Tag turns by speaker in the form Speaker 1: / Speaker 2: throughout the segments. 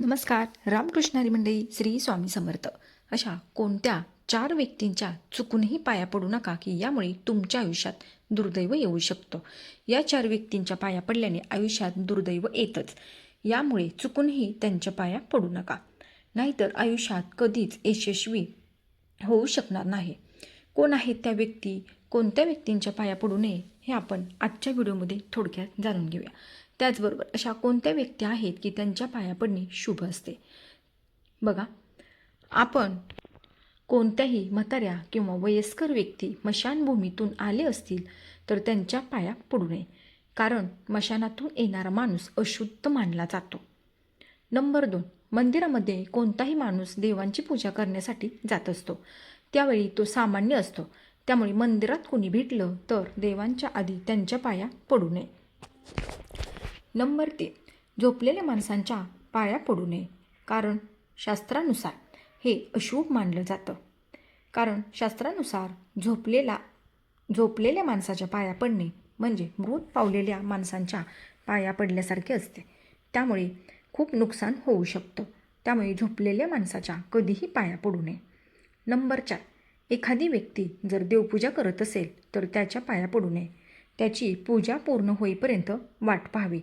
Speaker 1: नमस्कार रामकृष्णारी मंडळी श्री स्वामी समर्थ. अशा कोणत्या चार व्यक्तींच्या चुकूनही पाया पडू नका की यामुळे तुमच्या आयुष्यात दुर्दैव येऊ शकतं. या चार व्यक्तींच्या पाया पडल्याने आयुष्यात दुर्दैव येतच. यामुळे चुकूनही त्यांच्या पाया पडू नका. नाहीतर आयुष्यात कधीच यशस्वी होऊ शकणार नाही. कोण आहेत त्या व्यक्ती? कोणत्या व्यक्तींच्या पाया पडू नये? हे आपण आजच्या व्हिडिओमध्ये थोडक्यात जाणून घेऊया. त्याचबरोबर अशा कोणत्या व्यक्ती आहेत की त्यांच्या पाया पडणे शुभ असते? बघा आपण कोणत्याही म्हाताऱ्या किंवा वयस्कर व्यक्ती मशानभूमीतून आले असतील तर त्यांच्या पाया पडू नये. कारण मशानातून येणारा माणूस अशुद्ध मानला जातो. नंबर दोन मंदिरामध्ये कोणताही माणूस देवांची पूजा करण्यासाठी जात असतो. त्यावेळी तो सामान्य असतो. त्यामुळे मंदिरात कोणी भेटलं तर देवांच्या आधी त्यांच्या पाया पडू नये. नंबर तीन. झोपलेल्या माणसांच्या पाया पडू नये. कारण शास्त्रानुसार हे अशुभ मानलं जातं. कारण शास्त्रानुसार झोपलेला झोपलेल्या माणसाच्या पाया पडणे म्हणजे मृत पावलेल्या माणसांच्या पाया पडल्यासारखे असते. त्यामुळे खूप नुकसान होऊ शकतं. त्यामुळे झोपलेल्या माणसाच्या कधीही पाया पडू नये. नंबर चार. एखादी व्यक्ती जर देवपूजा करत असेल तर त्याच्या पाया पडू नये. त्याची पूजा पूर्ण होईपर्यंत वाट पाहावी.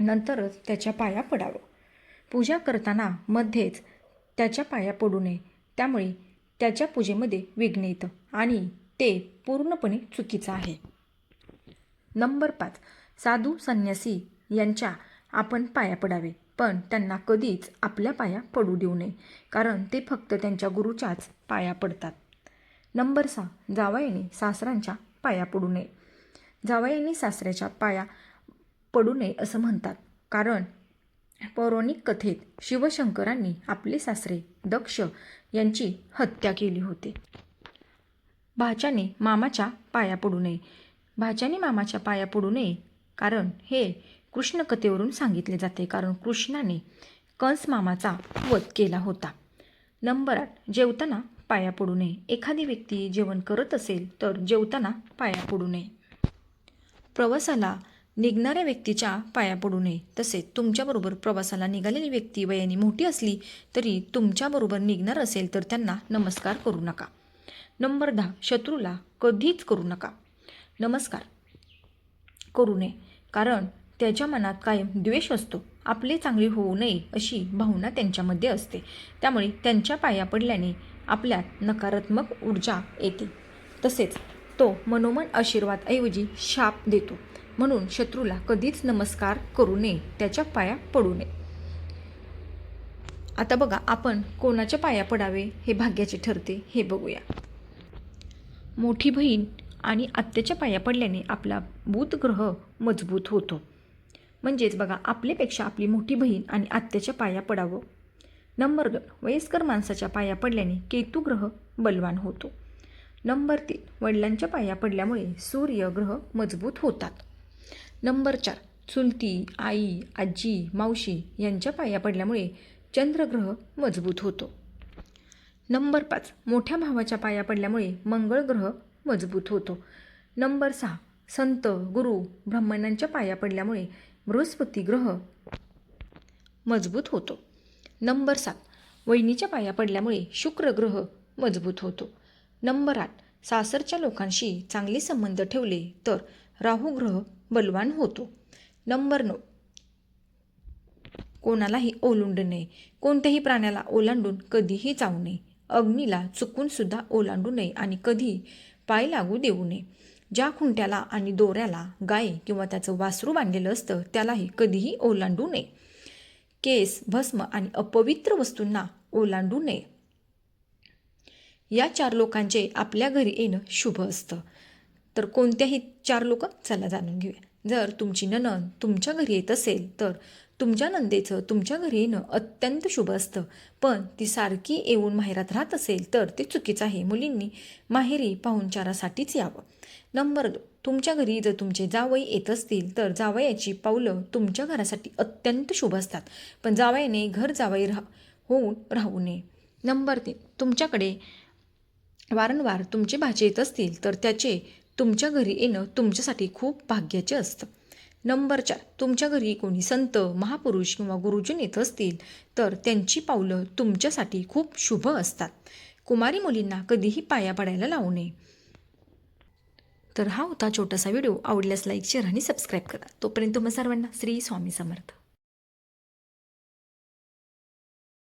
Speaker 1: नंतरच त्याच्या पाया पडावं. पूजा करताना मध्येच त्याच्या पाया पडू नये. त्यामुळे त्याच्या पूजेमध्ये विघ्न येतं आणि ते पूर्णपणे चुकीचं आहे. नंबर पाच. साधू संन्यासी यांच्या आपण पाया पडावे पण त्यांना कधीच आपल्या पाया पडू देऊ नये कारण ते फक्त त्यांच्या गुरुच्याच पाया पडतात. नंबर सहा. जावयाने सासरांच्या पाया पडू नये. जावयाने सासऱ्याच्या पाया पडू नये असं म्हणतात. कारण पौराणिक कथेत शिवशंकरांनी आपले सासरे दक्ष यांची हत्या केली होती. भाच्याने मामाच्या पाया पडू नये. भाच्याने मामाच्या पाया पडू नये कारण हे कृष्णकथेवरून सांगितले जाते. कारण कृष्णाने कंस मामाचा वध केला होता. नंबर आठ जेवताना पाया पडू नये. एखादी व्यक्ती जेवण करत असेल तर जेवताना पाया पडू नये. प्रवासाला निघणाऱ्या व्यक्तीच्या पाया पडू नये. तसेच तुमच्याबरोबर प्रवासाला निघालेली व्यक्ती वयाने मोठी असली तरी तुमच्याबरोबर निघणार असेल तर त्यांना नमस्कार करू नका. नंबर दहा. शत्रूला कधीच करू नका. नमस्कार. करू नये. कारण त्याच्या मनात कायम द्वेष असतो. आपले चांगले होऊ नये अशी भावना त्यांच्यामध्ये असते. त्यामुळे त्यांच्या पाया पडल्याने आपल्यात नकारात्मक ऊर्जा येते. तसेच तो मनोमन आशीर्वादऐवजी शाप देतो. म्हणून शत्रूला कधीच नमस्कार करू नये त्याच्या पाया पडू नये. आता बघा आपण कोणाच्या पाया पडावे हे भाग्याचे ठरते हे बघूया. मोठी बहीण आणि आत्याच्या पाया पडल्याने आपला बुधग्रह मजबूत होतो. म्हणजेच बघा आपल्यापेक्षा आपली मोठी बहीण आणि आत्याच्या पाया पडावं. नंबर दोन वयस्कर माणसाच्या पाया पडल्याने केतू ग्रह बलवान होतो. नंबर तीन वडिलांच्या पाया पडल्यामुळे सूर्य ग्रह मजबूत होतात. नंबर चार चुलती आई आजी मावशी यांच्या पाया पडल्यामुळे चंद्रग्रह मजबूत होतो. नंबर पाच मोठ्या भावाच्या पाया पडल्यामुळे मंगळ ग्रह मजबूत होतो. नंबर सहा संत गुरु ब्राह्मणांच्या पाया पडल्यामुळे बृहस्पती ग्रह मजबूत होतो. नंबर सात वहिनीच्या पाया पडल्यामुळे शुक्र ग्रह मजबूत होतो. नंबर आठ सासरच्या लोकांशी चांगले संबंध ठेवले तर राहू ग्रह बलवान होतो. नंबर नऊ. कोणालाही ओलांडू नये. कोणत्याही प्राण्याला ओलांडून कधीही जाऊ नये. अग्नीला चुकूनसुद्धा ओलांडू नये आणि कधी पाय लागू देऊ नये. ज्या खुंट्याला आणि दोऱ्याला गाय किंवा त्याचं वासरू बांधलेलं असतं त्यालाही कधीही ओलांडू नये. केस भस्म आणि अपवित्र वस्तूंना ओलांडू नये. या चार लोकांचे आपल्या घरी येणं शुभ असतं. तर कोणत्याही चार लोक चला जाणून घेऊया. जर तुमची ननन तुमच्या घरी येत असेल तर तुमच्या नंदेचं तुमच्या घरी येणं अत्यंत शुभ असतं. पण ती सारखी येऊन माहेरात राहत असेल तर ते चुकीचं आहे. मुलींनी माहेरी पाहुणचारासाठीच यावं. नंबर दो तुमच्या घरी जर तुमचे जावई येत असतील तर जावयाची पावलं तुमच्या घरासाठी अत्यंत शुभ असतात. पण जावयाने घर जावई राह होऊन राहू नये. नंबर तीन तुमच्याकडे वारंवार तुमचे भाचे येत असतील तर त्याचे तुमच्या घरी येणं तुमच्यासाठी खूप भाग्याचे असतं. नंबर चार तुमच्या घरी कोणी संत महापुरुष किंवा गुरुजन येत असतील तर त्यांची पावलं तुमच्यासाठी खूप शुभ असतात. कुमारी मुलींना कधीही पाया पडायला लावू नये. तर हा होता छोटासा व्हिडिओ. आवडल्यास लाईक शेअर आणि सबस्क्राईब करा. तोपर्यंत तुम्हा सर्वांना श्री स्वामी समर्थ.